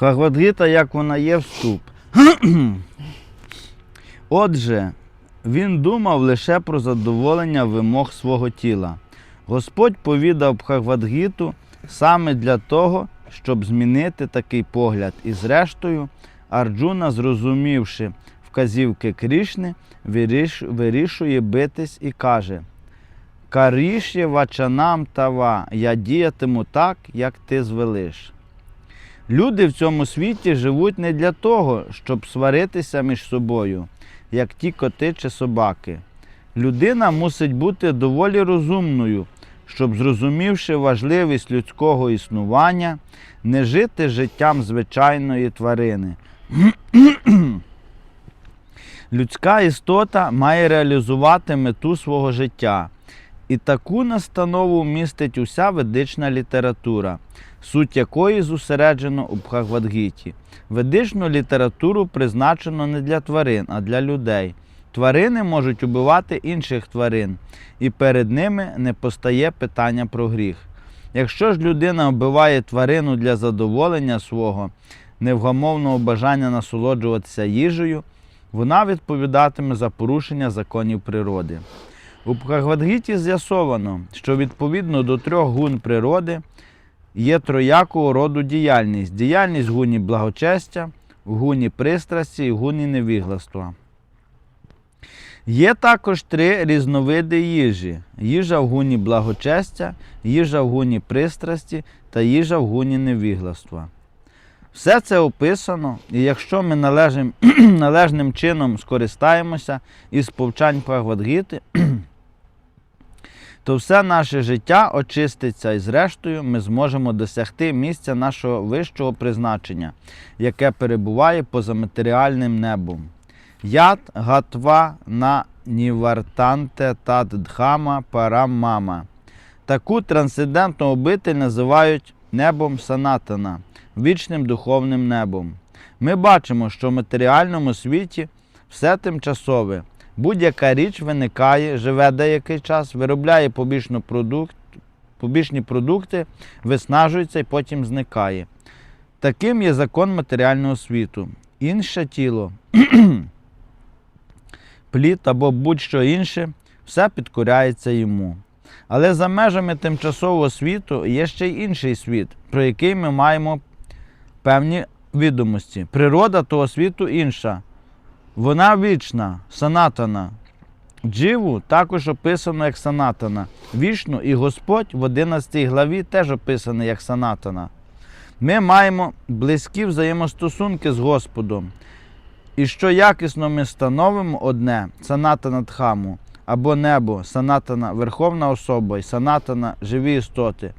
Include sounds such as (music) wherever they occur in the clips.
Бхагавадгіта, як вона є, вступ. (clears throat) Отже, він думав лише про задоволення вимог свого тіла. Господь повідав Бхагавадгіту саме для того, щоб змінити такий погляд. І зрештою, Арджуна, зрозумівши вказівки Крішни, вирішує битись і каже: Карішє вачанам тава, я діятиму так, як ти звелиш. Люди в цьому світі живуть не для того, щоб сваритися між собою, як ті коти чи собаки. Людина мусить бути доволі розумною, щоб, зрозумівши важливість людського існування, не жити життям звичайної тварини. (clears throat) Людська істота має реалізувати мету свого життя. І таку настанову містить уся ведична література, суть якої зосереджено у Бхагавадгіті. Ведичну літературу призначено не для тварин, а для людей. Тварини можуть убивати інших тварин, і перед ними не постає питання про гріх. Якщо ж людина вбиває тварину для задоволення свого невгамовного бажання насолоджуватися їжею, вона відповідатиме за порушення законів природи. У Бхагавадгіті з'ясовано, що відповідно до трьох гун природи є троякого роду діяльність: діяльність в гуні благочестя, в гуні пристрасті і в гуні невігластва. Є також три різновиди їжі: їжа в гуні благочестя, їжа в гуні пристрасті та їжа в гуні невігластва. Все це описано, і якщо ми належним, (clears throat) належним чином скористаємося із повчань Бхагавадгіти, то все наше життя очиститься і зрештою ми зможемо досягти місця нашого вищого призначення, яке перебуває поза матеріальним небом. Ят гатва на нівартанте тад дхама парам мама. Таку трансцендентну обитель називають небом санатана, вічним духовним небом. Ми бачимо, що в матеріальному світі все тимчасове. Будь-яка річ виникає, живе деякий час, виробляє побічну продукт, побічні продукти, виснажується і потім зникає. Таким є закон матеріального світу. Інше тіло, (clears throat) плід або будь-що інше, все підкоряється йому. Але за межами тимчасового світу є ще й інший світ, про який ми маємо певні відомості. Природа того світу інша. Вона вічна, санатана. Дживу також описано як санатана. Вішну і Господь в 11 главі теж описаний як санатана. Ми маємо близькі взаємостосунки з Господом. І що якісно ми становимо одне санатана Дхаму, або небо, санатана Верховна особа і санатана живі істоти,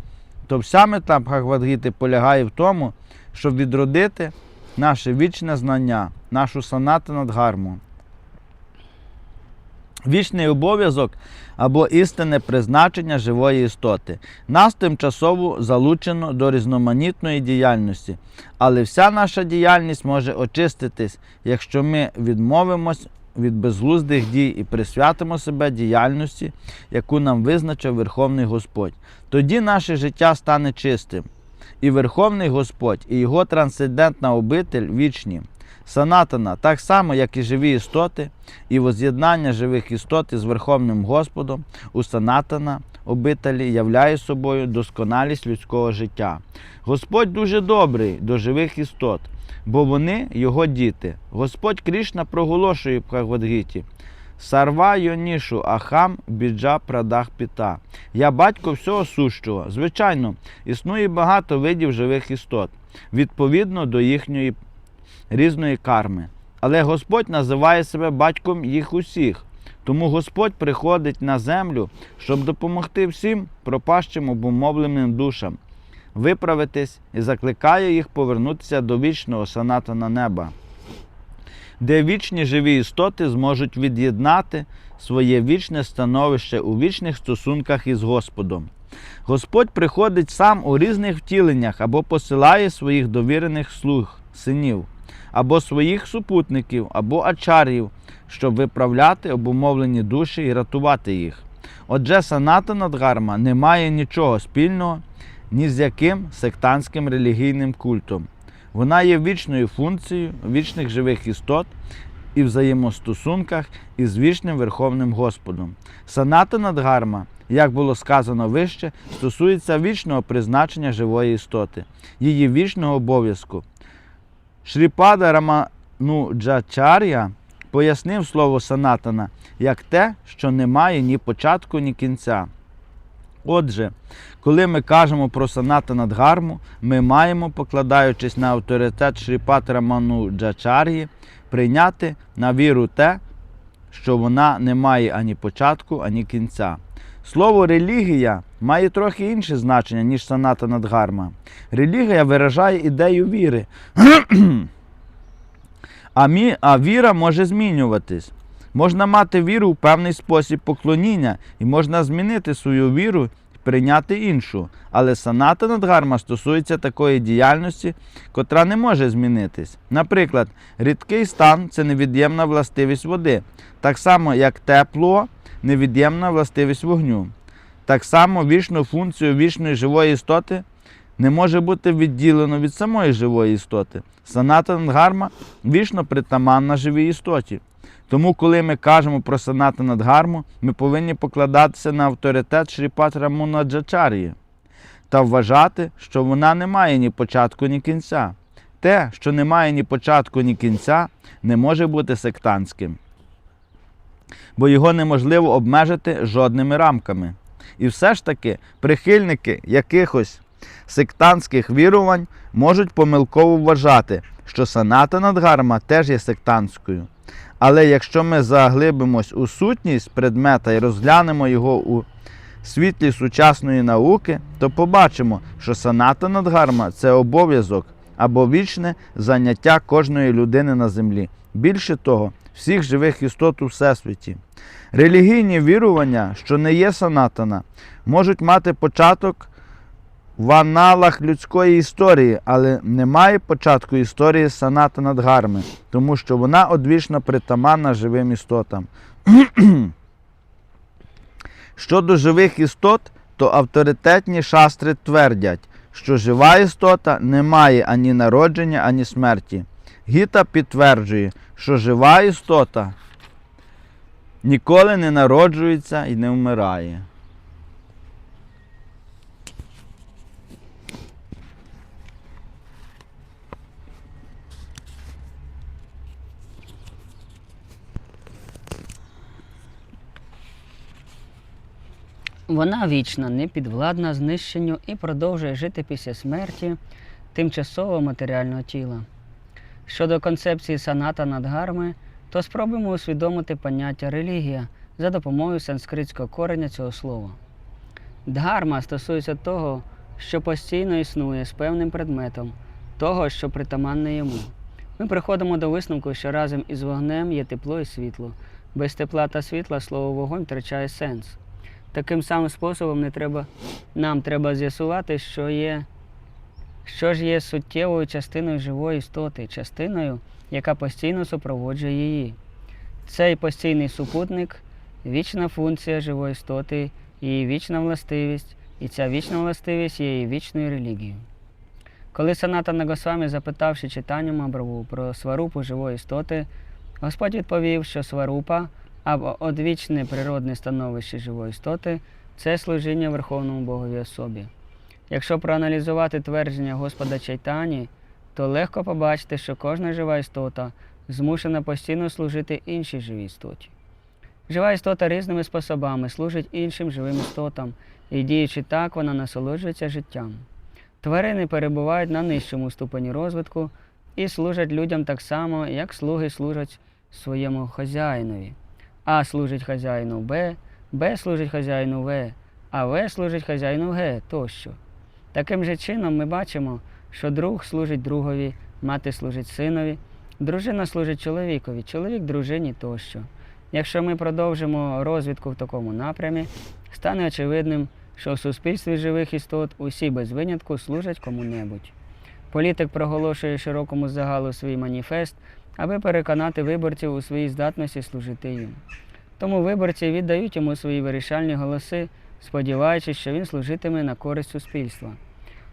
то вся мета Бхагавадгіти полягає в тому, щоб відродити наше вічне знання, нашу санатану дгарму. Вічний обов'язок або істинне призначення живої істоти. Нас тимчасово залучено до різноманітної діяльності, але вся наша діяльність може очиститись, якщо ми відмовимось від безглуздих дій і присвятимо себе діяльності, яку нам визначив Верховний Господь. Тоді наше життя стане чистим. І Верховний Господь, і його трансцендентна обитель вічні. Санатана, так само, як і живі істоти, і воз'єднання живих істот із Верховним Господом у Санатана обителі являє собою досконалість людського життя. Господь дуже добрий до живих істот, бо вони його діти. Господь Крішна проголошує в Бхагавадгіті. Сарва йонішу ахам біджа прадах піта. Я батько всього сущого. Звичайно, існує багато видів живих істот, відповідно до їхньої різної карми. Але Господь називає себе батьком їх усіх. Тому Господь приходить на землю, щоб допомогти всім пропащим обумовленим душам, виправитись і закликає їх повернутися до вічного санатана неба, де вічні живі істоти зможуть від'єднати своє вічне становище у вічних стосунках із Господом. Господь приходить сам у різних втіленнях або посилає своїх довірених слуг, синів, або своїх супутників, або ачарів, щоб виправляти обумовлені душі і рятувати їх. Отже, санатана дгарма не має нічого спільного ні з яким сектантським релігійним культом. Вона є вічною функцією вічних живих істот і взаємостосунках із вічним Верховним Господом. Санатана Дгарма, як було сказано вище, стосується вічного призначення живої істоти, її вічного обов'язку. Шріпада Рамануджачар'я пояснив слово санатана як те, що не має ні початку, ні кінця. Отже, коли ми кажемо про санатана Дгарму, ми маємо, покладаючись на авторитет Шріпат Рамануджачар'ї, прийняти на віру те, що вона не має ані початку, ані кінця. Слово релігія має трохи інше значення, ніж санатана Дгарма. Релігія виражає ідею віри. (clears throat) А, мі, а віра може змінюватись. Можна мати віру в певний спосіб поклоніння, і можна змінити свою віру і прийняти іншу. Але санатана Дгарма стосується такої діяльності, котра не може змінитись. Наприклад, рідкий стан це невід'ємна властивість води, так само як тепло невід'ємна властивість вогню. Так само вічну функцію вічної живої істоти не може бути відділено від самої живої істоти. Санатан Дгарма вічно притаманна живій істоті. Тому, коли ми кажемо про санатана Дгарму, ми повинні покладатися на авторитет Шріпат Рамунаджачар'ї та вважати, що вона не має ні початку, ні кінця. Те, що не має ні початку, ні кінця, не може бути сектантським, бо його неможливо обмежити жодними рамками. І все ж таки прихильники якихось сектантських вірувань можуть помилково вважати, що санатана Дгарма теж є сектантською. Але якщо ми заглибимось у сутність предмета і розглянемо його у світлі сучасної науки, то побачимо, що санатана Дгарма це обов'язок або вічне заняття кожної людини на землі. Більше того, всіх живих істот у всесвіті. Релігійні вірування, що не є санатана, можуть мати початок в аналах людської історії, але немає початку історії санатана Дгарми, тому що вона одвічно притаманна живим істотам. (clears throat) Щодо живих істот, то авторитетні шастри твердять, що жива істота не має ані народження, ані смерті. Гіта підтверджує, що жива істота ніколи не народжується і не вмирає. Вона вічна, непідвладна знищенню і продовжує жити після смерті тимчасово матеріального тіла. Щодо концепції саната надгарми, то спробуємо усвідомити поняття релігія за допомогою санскритського кореня цього слова. Дгарма стосується того, що постійно існує з певним предметом, того, що притаманне йому. Ми приходимо до висновку, що разом із вогнем є тепло і світло. Без тепла та світла слово вогонь втрачає сенс. Таким самим способом не треба, нам треба з'ясувати, що є, що ж є суттєвою частиною живої істоти, частиною, яка постійно супроводжує її. Цей постійний супутник вічна функція живої істоти, її вічна властивість, і ця вічна властивість є її вічною релігією. Коли Саната Нагосвамі, запитавши читання Мабраву про сварупу живої істоти, Господь відповів, що сварупа або одвічне природне становище живої істоти це служіння Верховному Богові особі. Якщо проаналізувати твердження Господа Чайтані, то легко побачити, що кожна жива істота змушена постійно служити іншій живій істоті. Жива істота різними способами служить іншим живим істотам, і діючи так, вона насолоджується життям. Тварини перебувають на нижчому ступені розвитку і служать людям так само, як слуги служать своєму хазяїнові. А служить хазяїну Б, Б служить хазяїну В, а В служить хазяїну Г тощо. Таким же чином ми бачимо, що друг служить другові, мати служить синові, дружина служить чоловікові, чоловік дружині тощо. Якщо ми продовжимо розвідку в такому напрямі, стане очевидним, що в суспільстві живих істот усі без винятку служать кому-небудь. Політик проголошує широкому загалу свій маніфест, аби переконати виборців у своїй здатності служити їм. Тому виборці віддають йому свої вирішальні голоси, сподіваючись, що він служитиме на користь суспільства.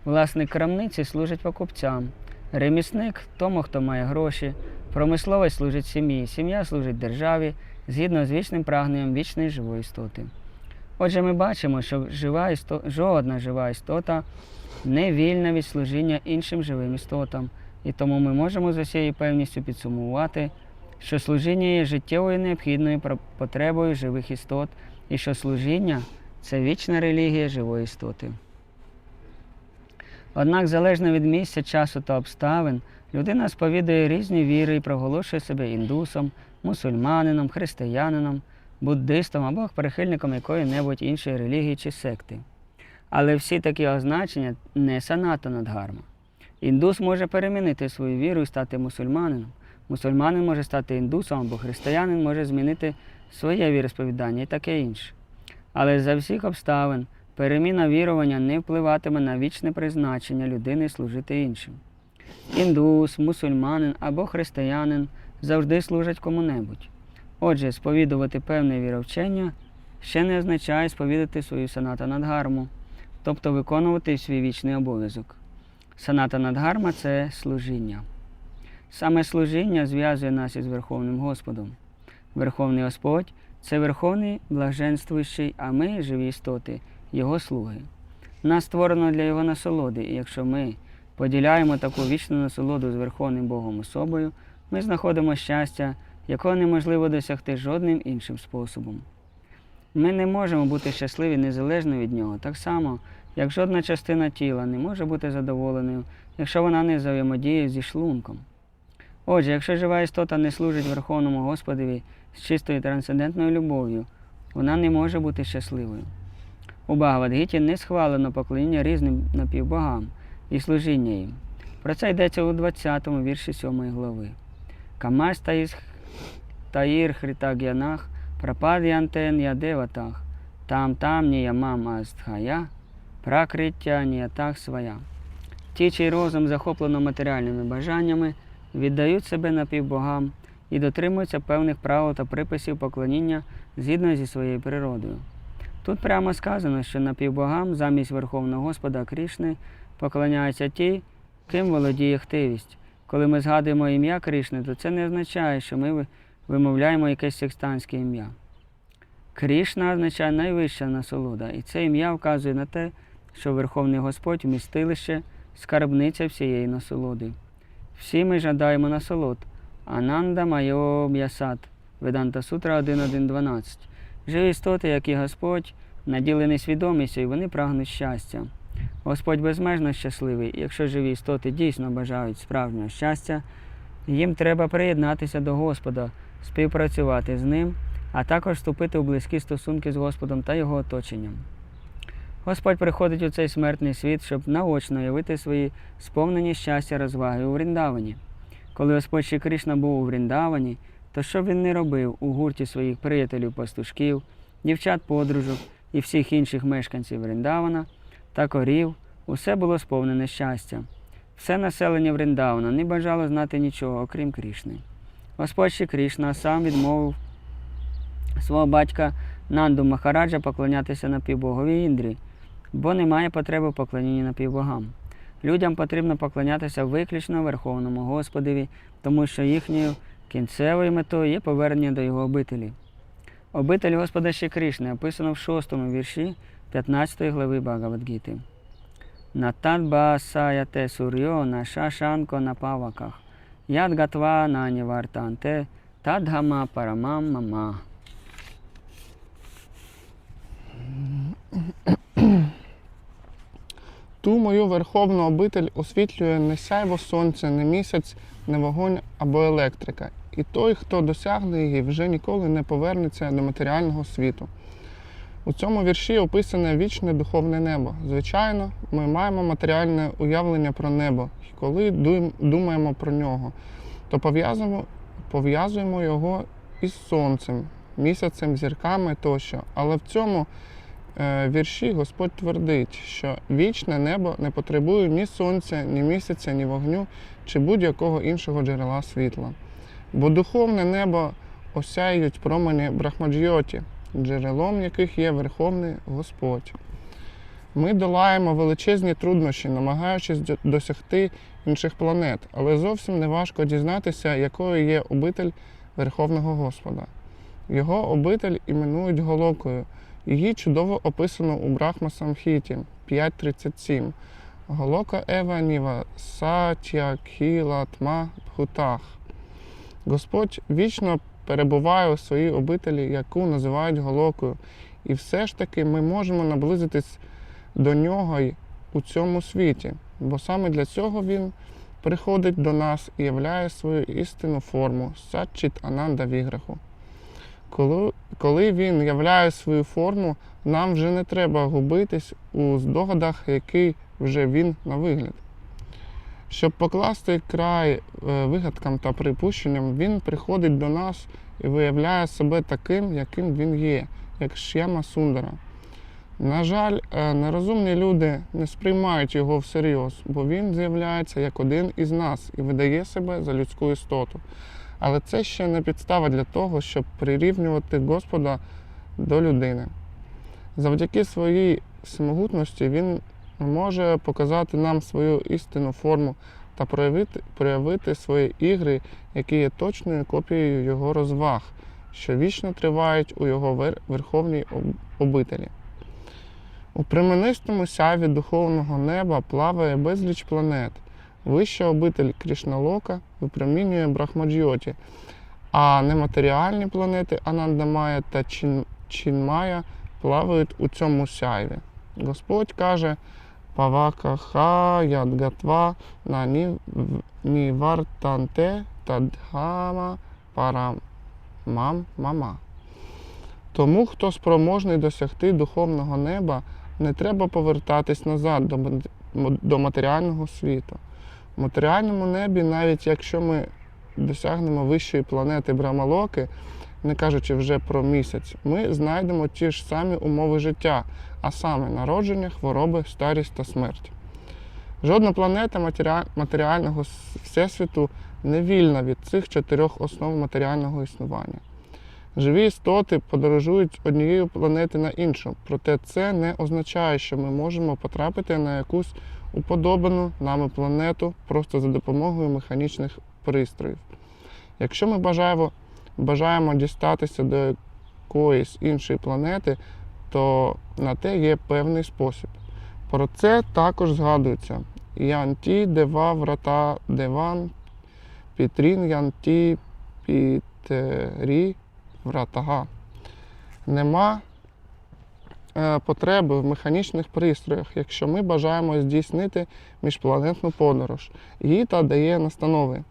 Власник крамниці служить покупцям, Ремісник тому, хто має гроші, промисловець служить сім'ї, сім'я служить державі згідно з вічним прагненням вічної живої істоти. Отже, ми бачимо, що жива істо... жодна жива істота не вільна від служіння іншим живим істотам, і тому ми можемо з усією певністю підсумувати, що служіння є життєвою необхідною потребою живих істот, і що служіння це вічна релігія живої істоти. Однак, залежно від місця, часу та обставин, людина сповідує різні віри і проголошує себе індусом, мусульманином, християнином, буддистом або прихильником якої-небудь іншої релігії чи секти. Але всі такі означення не санатана дгарма. Індус може перемінити свою віру і стати мусульманином. Мусульманин може стати індусом або християнин може змінити своє віросповідання і таке інше. Але за всіх обставин переміна вірування не впливатиме на вічне призначення людини служити іншим. Індус, мусульманин або християнин завжди служать кому-небудь. Отже, сповідувати певне віровчення ще не означає сповідати свою саната надгарму, тобто виконувати свій вічний обов'язок. Саната надгарма це служіння. Саме служіння зв'язує нас із Верховним Господом. Верховний Господь це Верховний блаженствуючий, а ми, живі істоти, Його слуги. Нас створено для Його насолоди, і якщо ми поділяємо таку вічну насолоду з Верховним Богом особою, ми знаходимо щастя, якого неможливо досягти жодним іншим способом. Ми не можемо бути щасливі незалежно від нього, так само, як жодна частина тіла не може бути задоволеною, якщо вона не взаємодіє зі шлунком. Отже, якщо жива істота не служить Верховному Господові з чистою трансцендентною любов'ю, вона не може бути щасливою. У Багавадгіті не схвалено поклоніння різним напівбогам і служіння їм. Про це йдеться у 20 му вірші 7 глави. Камас таїс таїр хритаг'янах прапад'янтен ядеватах, там там ніямам астхая, пракриття ніятах своя. Ті, чий розум захоплено матеріальними бажаннями, віддають себе напівбогам і дотримуються певних правил та приписів поклоніння згідно зі своєю природою. Тут прямо сказано, що напівбогам замість Верховного Господа Крішни поклоняються ті, ким володіє хтивість. Коли ми згадуємо ім'я Кришни, то це не означає, що ми вимовляємо якесь секстанське ім'я. Крішна означає найвища насолода, і це ім'я вказує на те, що Верховний Господь вмістилище, скарбниця всієї насолоди. Всі ми жадаємо насолод. Ананда Майо Веданта Сутра 1.1.12. Живі істоти, як і Господь, наділені свідомістю, і вони прагнуть щастя. Господь безмежно щасливий, якщо живі істоти дійсно бажають справжнього щастя, їм треба приєднатися до Господа, співпрацювати з ним, а також вступити у близькі стосунки з Господом та його оточенням. Господь приходить у цей смертний світ, щоб наочно явити свої сповнені щастя розваги у Вріндавані. Коли Господь Ші Кришна був у Вріндавані, то що він не робив у гурті своїх приятелів пастушків, дівчат подружок і всіх інших мешканців Вріндавана та корів, усе було сповнене щастя. Все населення Вріндавана не бажало знати нічого, окрім Крішни. Господь Ші Кришна сам відмовив свого батька Нанду Махараджа поклонятися напівбогові Індрі, бо немає потреби в поклонінні напівбогам. Людям потрібно поклонятися виключно Верховному Господові, тому що їхньою кінцевою метою є повернення до його обителі. Обитель Господа Ще Кришни описано в 6 вірші 15 глави Багавадгіти. Натадба саяте сур'йо на шашанко на паваках, яд гатва на тадгама парамам мама. Ту мою верховну обитель освітлює не сяйво сонця, не місяць, не вогонь або електрика. І той, хто досягне її, вже ніколи не повернеться до матеріального світу. У цьому вірші описане вічне духовне небо. Звичайно, ми маємо матеріальне уявлення про небо, і коли думаємо про нього, то пов'язуємо, його із сонцем, місяцем, зірками тощо. Але в цьому вірші Господь твердить, що вічне небо не потребує ні сонця, ні місяця, ні вогню чи будь-якого іншого джерела світла. Бо духовне небо осяють промені Брахмаджйоті, джерелом яких є Верховний Господь. Ми долаємо величезні труднощі, намагаючись досягти інших планет, але зовсім не важко дізнатися, якою є обитель Верховного Господа. Його обитель іменують Голокою. Її чудово описано у Брахма Самхіті 5.37. Голока Ева Ніва Сатя Кіла Тма Бхутах. Господь вічно перебуває у своїй обителі, яку називають Голокою. І все ж таки ми можемо наблизитись до нього у цьому світі, бо саме для цього він приходить до нас і являє свою істинну форму Сатчіт Ананда Віграху. Коли, коли він являє свою форму, нам вже не треба губитись у здогадах, який вже він на вигляд. Щоб покласти край е, вигадкам та припущенням, він приходить до нас і виявляє себе таким, яким він є, як Ш'яма Сундара. На жаль, е, нерозумні люди не сприймають його всерйоз, бо він з'являється як один із нас і видає себе за людську істоту. Але це ще не підстава для того, щоб прирівнювати Господа до людини. Завдяки своїй всемогутності він може показати нам свою істинну форму та проявити, проявити свої ігри, які є точною копією його розваг, що вічно тривають у його верховній обителі. У пременистому сяві духовного неба плаває безліч планет. Вища обитель Крішналока випромінює Брахмаджйоті, а нематеріальні планети Анандамая та Чінмая плавають у цьому сяйві. Господь каже Павакаха Ядгатва на Нів- Нівартанте Тадхама Парамам Мама. Тому, хто спроможний досягти духовного неба, не треба повертатись назад до матеріального світу. В матеріальному небі, навіть якщо ми досягнемо вищої планети Брамалоки, не кажучи вже про місяць, ми знайдемо ті ж самі умови життя, а саме народження, хвороби, старість та смерть. Жодна планета матеріального всесвіту не вільна від цих чотирьох основ матеріального існування. Живі істоти подорожують однієї планети на іншу, проте це не означає, що ми можемо потрапити на якусь уподобану нами планету просто за допомогою механічних пристроїв. Якщо ми бажаємо, бажаємо дістатися до якоїсь іншої планети, то на те є певний спосіб. Про це також згадується Янті Дева Врата Деван Пітрін Янті Пітері Вратага. Нема потреби в механічних пристроях, якщо ми бажаємо здійснити міжпланетну подорож. Гіта дає настанови.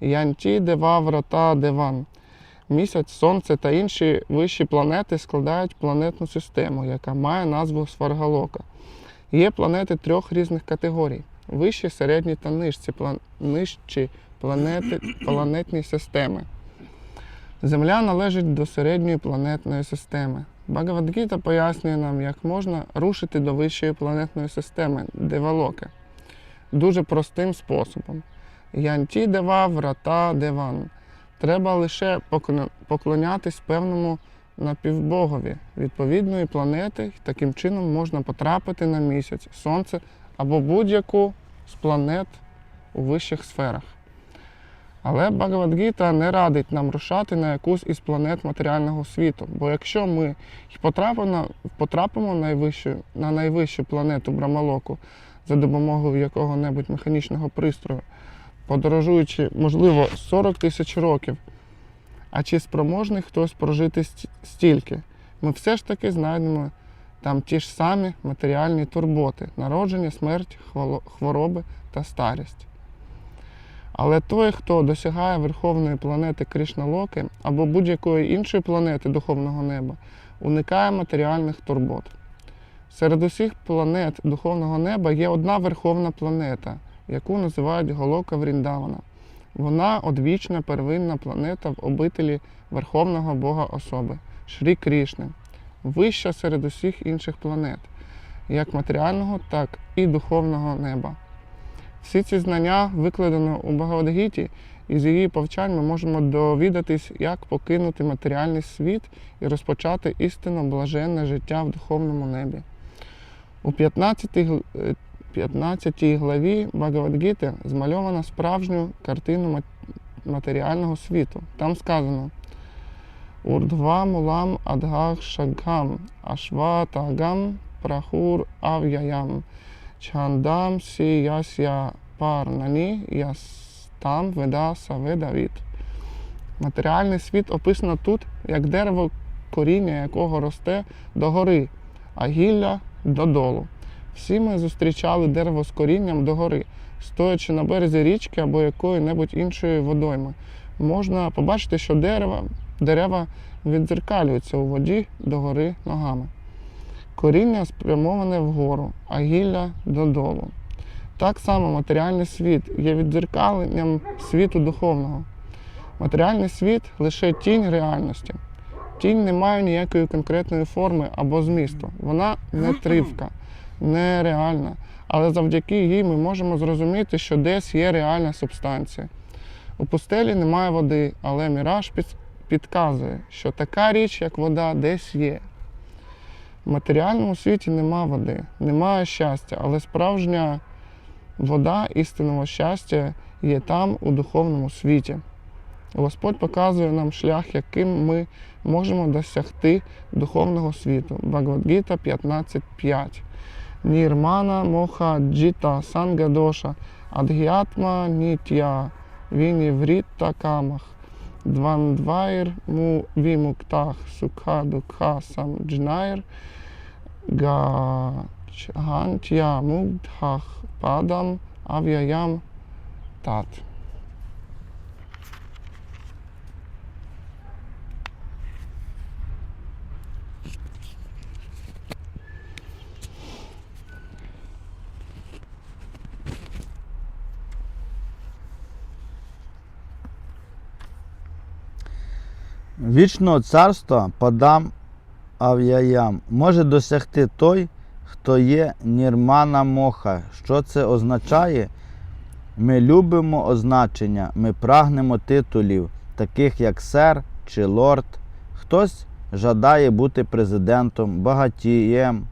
Янті Дева Врата Деван. Місяць, Сонце та інші вищі планети складають планетну систему, яка має назву Сваргалока. Є планети трьох різних категорій: вищі, середні та нижчі, план... нижчі планети... планетні системи. Земля належить до середньої планетної системи. Багавадгіта пояснює нам, як можна рушити до вищої планетної системи Девалоки дуже простим способом. Янті дева врата деван. Треба лише поклонятись певному напівбогові відповідної планети, і таким чином можна потрапити на місяць, сонце або будь-яку з планет у вищих сферах. Але Багавадгіта не радить нам рушати на якусь із планет матеріального світу. Бо якщо ми потрапимо, потрапимо найвищу, на найвищу планету Брамалоку за допомогою якого-небудь механічного пристрою, подорожуючи, можливо, 40 тисяч років, а чи спроможний хтось прожити стільки, ми все ж таки знайдемо там ті ж самі матеріальні турботи народження, смерть, хвороби та старість. Але той, хто досягає верховної планети Кришналоки або будь-якої іншої планети духовного неба, уникає матеріальних турбот. Серед усіх планет духовного неба є одна верховна планета, яку називають Голока Вріндавана. Вона одвічна первинна планета в обителі Верховного Бога особи Шрі Крішни, вища серед усіх інших планет, як матеріального, так і духовного неба. Всі ці знання викладено у Багавадгіті, і з її повчань ми можемо довідатись, як покинути матеріальний світ і розпочати істинно блаженне життя в духовному небі. У 15, е, 15 главі Багавадгіти змальовано справжню картину матеріального світу. Там сказано Урдва мулам адгах шагам, ашва тагам прахур ав'яям, чандам сі ясya парнані ястам веда саве Давід. Матеріальний світ описано тут як дерево, коріння якого росте догори, а гілля додолу. Всі ми зустрічали дерево з корінням догори, стоячи на березі річки або якої-небудь іншої водойми. Можна побачити, що дерева, дерева віддзеркалюються у воді догори ногами. Коріння спрямоване вгору, а гілля додолу. Так само матеріальний світ є віддзеркаленням світу духовного. Матеріальний світ лише тінь реальності. Тінь не має ніякої конкретної форми або змісту. Вона не тривка, нереальна. Але завдяки їй ми можемо зрозуміти, що десь є реальна субстанція. У пустелі немає води, але міраж підказує, що така річ, як вода, десь є. В матеріальному світі нема води, немає щастя, але справжня вода істинного щастя є там, у духовному світі. Господь показує нам шлях, яким ми можемо досягти духовного світу. Бхагавадгіта 15.5. Нірмана моха джіта сангадоша адгіатма нітя вініврітта камах. Двандвайр му вімуктах сукха дукха сам джнайр гантя мугдхах падам ав'яям тат. Вічного царства подам ав'яям може досягти той, хто є нірмана моха. Що це означає? Ми любимо означення, ми прагнемо титулів, таких як сер чи лорд. Хтось жадає бути президентом, багатієм,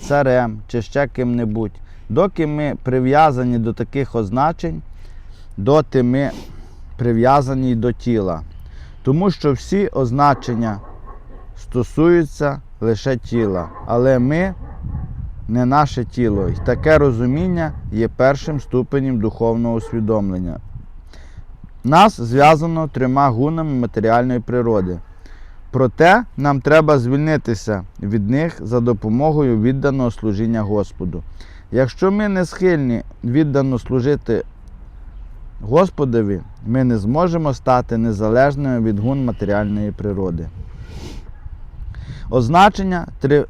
царем чи ще ким-небудь. Доки ми прив'язані до таких означень, доти ми прив'язані до тіла. Тому що всі означення стосуються лише тіла, але ми не наше тіло. І таке розуміння є першим ступенем духовного усвідомлення. Нас зв'язано трьома гунами матеріальної природи. Проте нам треба звільнитися від них за допомогою відданого служіння Господу. Якщо ми не схильні віддано служити Господові, ми не зможемо стати незалежними від гун матеріальної природи. Означення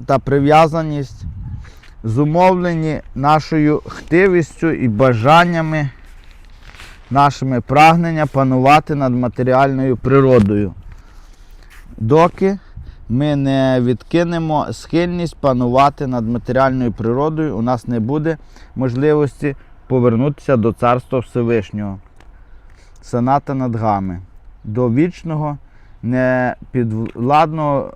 та прив'язаність зумовлені нашою хтивістю і бажаннями, нашими прагнення панувати над матеріальною природою. Доки ми не відкинемо схильність панувати над матеріальною природою, у нас не буде можливості повернутися до Царства Всевишнього, Саната Надгами, до вічного, непідвладного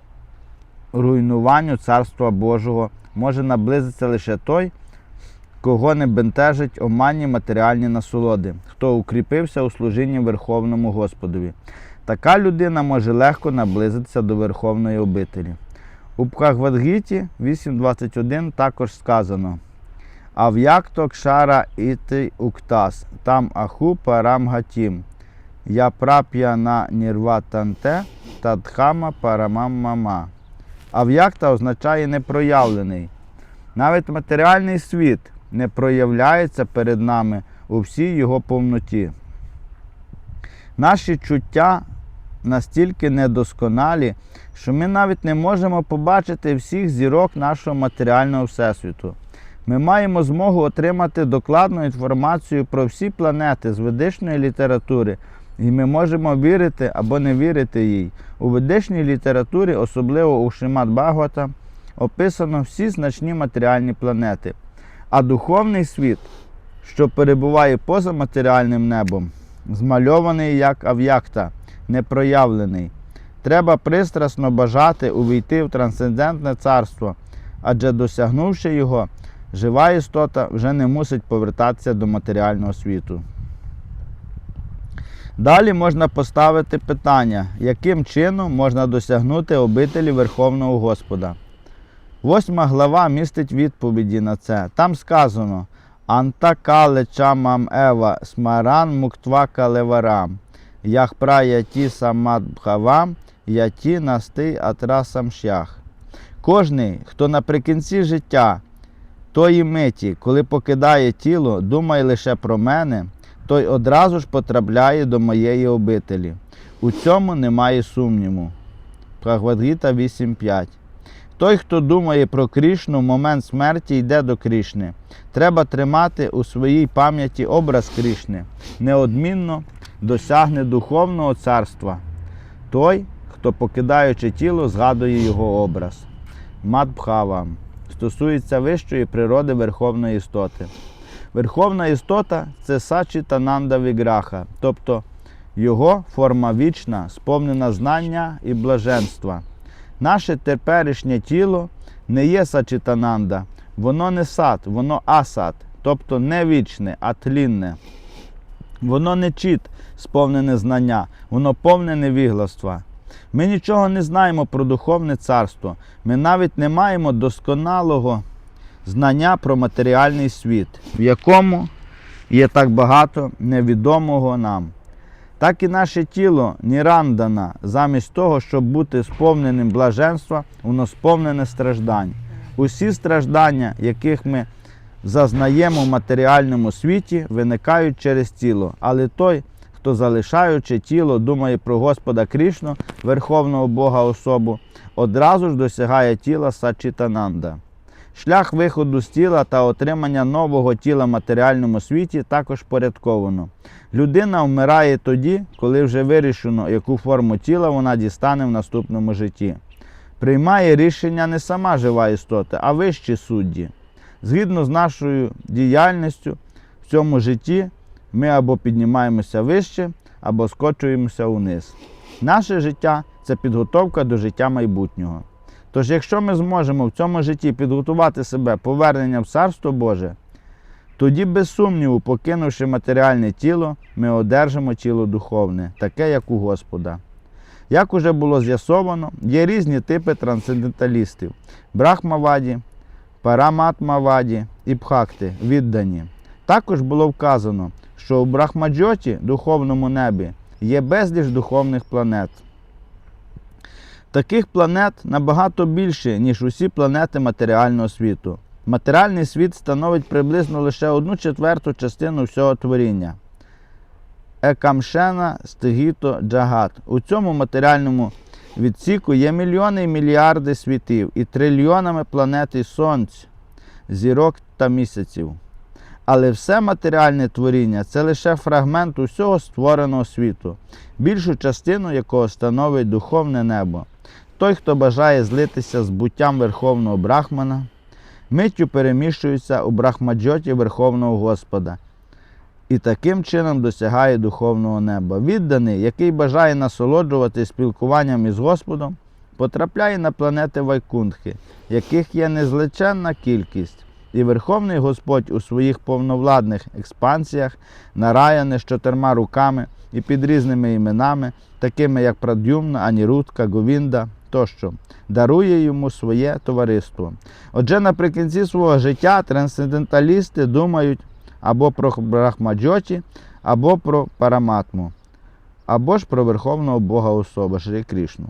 руйнуванню Царства Божого може наблизитися лише той, кого не бентежить оманні матеріальні насолоди, хто укріпився у служінні Верховному Господові. Така людина може легко наблизитися до Верховної обителі. У Бхагавадгіті 8.21 також сказано. Ав'якто кшара іти уктас, там аху парам гатім. Я прап'я на нірватанте тадхама парамам мама. Ав'якта означає непроявлений. Навіть матеріальний світ не проявляється перед нами у всій його повноті. Наші чуття настільки недосконалі, що ми навіть не можемо побачити всіх зірок нашого матеріального всесвіту. Ми маємо змогу отримати докладну інформацію про всі планети з ведичної літератури, і ми можемо вірити або не вірити їй. У ведичній літературі, особливо у Шимат Багвата, описано всі значні матеріальні планети. А духовний світ, що перебуває поза матеріальним небом, змальований як ав'якта, непроявлений. Треба пристрасно бажати увійти в трансцендентне царство, адже досягнувши його, жива істота вже не мусить повертатися до матеріального світу. Далі можна поставити питання, яким чином можна досягнути обителі Верховного Господа. Восьма глава містить відповіді на це. Там сказано Антакале чамам ева смаран муктва леварам, яхпра яті самадбхавам, яті насти атрасам шлях. Кожний, хто наприкінці життя тої миті, коли покидає тіло, думає лише про мене, той одразу ж потрапляє до моєї обителі. У цьому немає сумніву. Прагвадгіта 8.5. Той, хто думає про Крішну, в момент смерті йде до Крішни. Треба тримати у своїй пам'яті образ Крішни. Неодмінно досягне духовного царства. Той, хто, покидаючи тіло, згадує його образ. Мадбхава стосується вищої природи Верховної істоти. Верховна істота це Сачі Тананда Віграха, тобто його форма вічна, сповнена знання і блаженства. Наше теперішнє тіло не є сачитананда, воно не сад, воно асад, тобто не вічне, а тлінне. Воно не чіт, сповнене знання, воно повне невігластва. Ми нічого не знаємо про духовне царство. Ми навіть не маємо досконалого знання про матеріальний світ, в якому є так багато невідомого нам. Так і наше тіло нірандана, замість того, щоб бути сповненим блаженства, воно сповнене страждань. Усі страждання, яких ми зазнаємо в матеріальному світі, виникають через тіло. Але той, хто залишаючи тіло, думає про Господа Крішну, Верховного Бога особу, одразу ж досягає тіла Сачітананда. Шлях виходу з тіла та отримання нового тіла в матеріальному світі також порядковано. Людина вмирає тоді, коли вже вирішено, яку форму тіла вона дістане в наступному житті. Приймає рішення не сама жива істота, а вищі судді. Згідно з нашою діяльністю в цьому житті, ми або піднімаємося вище, або скочуємося вниз. Наше життя це підготовка до життя майбутнього. Тож, якщо ми зможемо в цьому житті підготувати себе поверненням в Царство Боже, тоді, без сумніву, покинувши матеріальне тіло, ми одержимо тіло духовне, таке, як у Господа. Як уже було з'ясовано, є різні типи трансценденталістів: брахмаваді, параматмаваді і бхакти, віддані. Також було вказано, що у Брахмаджоті, духовному небі, є безліч духовних планет. Таких планет набагато більше, ніж усі планети матеріального світу. Матеріальний світ становить приблизно лише одну четверту частину всього творіння. Екамшена Стигіто Джагат. У цьому матеріальному відсіку є мільйони і мільярди світів і трильйонами планет і сонць, зірок та місяців. Але все матеріальне творіння це лише фрагмент усього створеного світу, більшу частину якого становить духовне небо. Той, хто бажає злитися з буттям Верховного Брахмана, миттю переміщується у Брахмаджоті Верховного Господа і таким чином досягає духовного неба. Відданий, який бажає насолоджувати спілкуванням із Господом, потрапляє на планети Вайкунтхи, яких є незличенна кількість. І Верховний Господь у своїх повновладних експансіях нараяне з чотирма руками і під різними іменами, такими як Прадюмна, Анірутка, Говінда тощо, дарує йому своє товариство. Отже, наприкінці свого життя трансценденталісти думають або про Брахмаджоті, або про Параматму, або ж про Верховного Бога особа Шрі Крішну.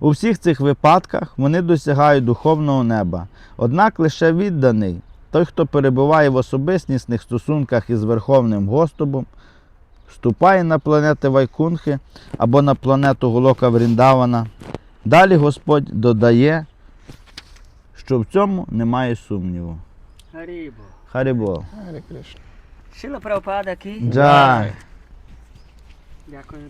У всіх цих випадках вони досягають духовного неба. Однак лише відданий, той, хто перебуває в особистісних стосунках із Верховним Господом, вступає на планети Вайкунхи або на планету Голока Вріндавана. Далі Господь додає, що в цьому немає сумніву. Гарібо. Харібо. Гарі Кришна. Шила Прабхупада кі. Джай. Дякую.